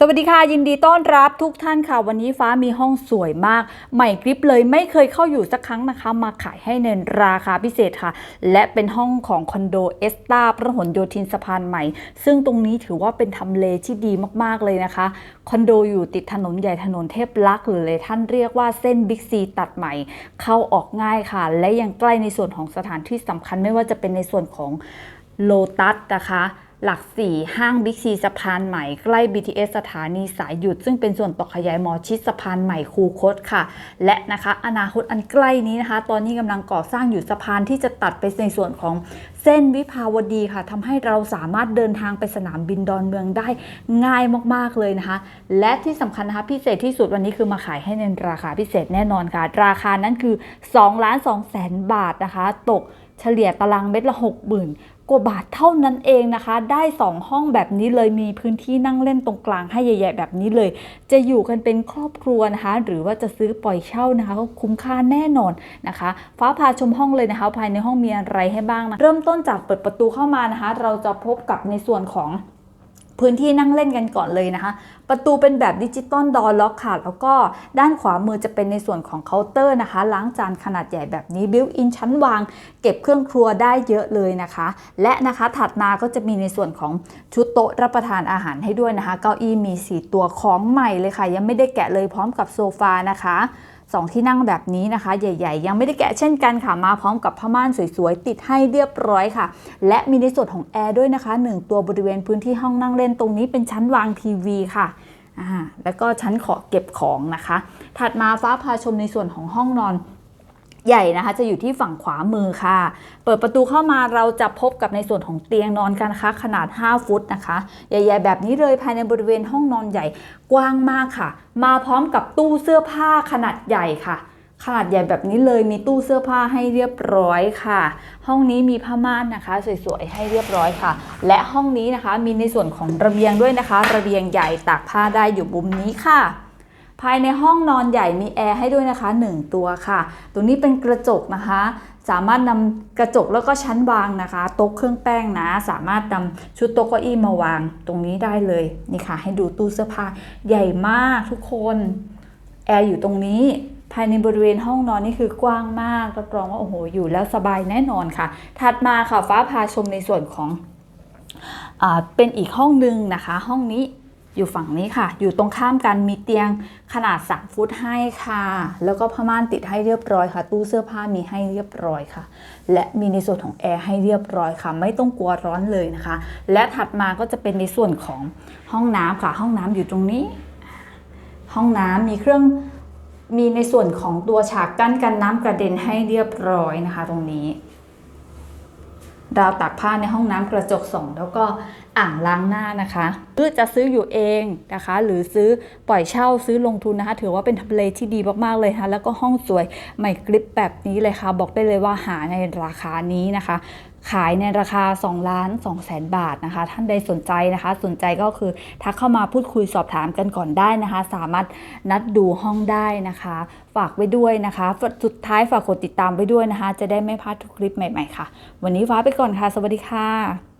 สวัสดีค่ะ ยินดีต้อนรับทุกท่านค่ะ วันนี้ฟ้ามีห้องสวยมาก ใหม่กริบเลยไม่เคยเข้าอยู่สักครั้งนะคะ มาขายให้ในราคาพิเศษค่ะ และเป็นห้องของคอนโดเอสตาพระหลโยธินสะพานใหม่ ซึ่งตรงนี้ถือว่าเป็นทำเลที่ดีมากๆเลยนะคะ คอนโดอยู่ติดถนนใหญ่ถนนเทพลักษณ์หรือเลยท่านเรียกว่าเส้นบิ๊กซีตัดใหม่ เข้าออกง่ายค่ะ และยังใกล้ในส่วนของสถานที่สำคัญไม่ว่าจะเป็นในส่วนของโลตัสนะคะ หลักสี่ห้างบิ๊กซีสะพานใหม่ใกล้ BTS สถานีสายหยุด ซึ่งเป็นส่วนต่อขยายหมอชิดสะพานใหม่คูคตค่ะ และนะคะอนาคตอันใกล้นี้นะคะ ตอนนี้กำลังก่อสร้างอยู่สะพานที่จะตัดไปในส่วนของเส้นวิภาวดีค่ะทำให้เราสามารถเดินทางไปสนามบินดอนเมืองได้ง่ายมากๆเลยนะคะ และที่สำคัญนะคะพิเศษที่สุดวันนี้คือมาขายให้ในราคาพิเศษแน่นอนค่ะ ราคานั้นคือ2ล้าน2แสนบาทนะคะ ตกเฉลี่ยตารางเมตรละ 60,000 กว่าบาทเท่านั้นเองนะคะ ได้ 2 ห้องแบบนี้เลยมีพื้นที่นั่งเล่นตรงกลางให้ใหญ่ ๆ แบบนี้เลย จะอยู่กันเป็นครอบครัวนะคะ หรือว่าจะซื้อปล่อยเช่านะคะก็คุ้มค่าแน่นอนนะคะ ฟ้าพาชมห้องเลยนะคะ ภายในห้องมีอะไรให้บ้างนะเริ่มต้นจากเปิดประตูเข้ามานะคะ เราจะพบกับในส่วนของ พื้นที่นั่งเล่นกันก่อนเลยนะคะ ประตูเป็นแบบดิจิตอลดอร์ล็อกค่ะ แล้วก็ด้านขวามือจะเป็นในส่วนของเคาน์เตอร์นะคะ ล้างจานขนาดใหญ่แบบนี้บิวอินชั้นวาง เก็บเครื่องครัวได้เยอะเลยนะคะ และนะคะถัดมาก็จะมีในส่วนของชุดโต๊ะรับประทานอาหารให้ด้วยนะคะ เก้าอี้มี 4 ตัวของใหม่เลยค่ะ ยังไม่ได้แกะเลยพร้อมกับโซฟานะคะ สองที่นั่งแบบนี้นะคะ ใหญ่ ๆ ยังไม่ได้แกะเช่นกันค่ะ มาพร้อมกับผ้าม่านสวย ๆ ติดให้เรียบร้อยค่ะ และมีในส่วนของแอร์ด้วยนะคะหนึ่งตัวบริเวณพื้นที่ห้องนั่งเล่นตรงนี้เป็นชั้นวางทีวีค่ะอ่าแล้วก็ชั้นขอเก็บของนะคะ ถัดมาฟ้าพาชมในส่วนของห้องนอน ใหญ่นะคะ จะอยู่ที่ฝั่งขวามือค่ะ เปิดประตูเข้ามาเราจะพบกับในส่วนของเตียงนอนกันนะคะขนาด 5 ฟุตนะคะ ใหญ่ๆ แบบนี้เลยภายในบริเวณห้องนอนใหญ่กว้างมากค่ะ มาพร้อมกับตู้เสื้อผ้าขนาดใหญ่ค่ะขนาดใหญ่แบบนี้เลยมีตู้เสื้อผ้าให้เรียบร้อยค่ะ ห้องนี้มีผ้าม่านนะคะ สวยๆให้เรียบร้อยค่ะ และห้องนี้นะคะมีในส่วนของระเบียงด้วยนะคะ ระเบียงใหญ่ตากผ้าได้อยู่มุมนี้ค่ะ ภายในห้องนอนใหญ่มีแอร์ให้ด้วยนะคะ 1 ตัวค่ะตรงนี้เป็นกระจกนะคะ สามารถนำกระจกแล้วก็ชั้นวางนะคะโต๊ะเครื่องแป้งนะ สามารถนำชุดโต๊ะเก้าอี้มาวางตรงนี้ได้เลยนี่ค่ะ ให้ดูตู้เสื้อผ้าใหญ่มากทุกคนแอร์อยู่ตรงนี้ภายในบริเวณห้องนอนนี่คือกว้างมากรับรองว่าโอ้โหอยู่แล้วสบายแน่นอนค่ะ ถัดมาค่ะฟ้าพาชมในส่วนของอเป็นอีกห้องหนึ่งนะคะ ห้องนี้ อยู่ฝั่งนี้ค่ะ อยู่ตรงข้ามกันมีเตียงขนาด 3 ฟุตให้ค่ะ แล้วก็ผ้าม่านติดให้เรียบร้อยค่ะ ตู้เสื้อผ้ามีให้เรียบร้อยค่ะ และมีในส่วนของแอร์ให้เรียบร้อยค่ะ ไม่ต้องกลัวร้อนเลยนะคะ และถัดมาก็จะเป็นในส่วนของห้องน้ำค่ะ ห้องน้ำอยู่ตรงนี้ ห้องน้ำมีเครื่องมีในส่วนของตัวฉากกั้นกันน้ำกระเด็นให้เรียบร้อยนะคะ ตรงนี้ ราวตากผ้าในห้องน้ำกระจกส่องแล้วก็อ่างล้างหน้านะคะหรือจะซื้ออยู่เองนะคะ หรือซื้อปล่อยเช่าซื้อลงทุนนะคะ ถือว่าเป็นทำเลที่ดีมากๆเลยค่ะแล้วก็ห้องสวยใหม่กริปแบบนี้เลยค่ะ บอกได้เลยว่าหาในราคานี้นะคะ ขายในราคา2ล้าน2แสนบาทนะคะ ท่านใดสนใจนะคะ สนใจก็คือทักเข้ามาพูดคุยสอบถามกันก่อนได้นะคะ สามารถนัดดูห้องได้นะคะ ฝากไว้ด้วยนะคะ สุดท้ายฝากกดติดตามไว้ด้วยนะคะ จะได้ไม่พลาดทุกคลิปใหม่ๆค่ะ วันนี้ฟ้าไปก่อนค่ะ สวัสดีค่ะ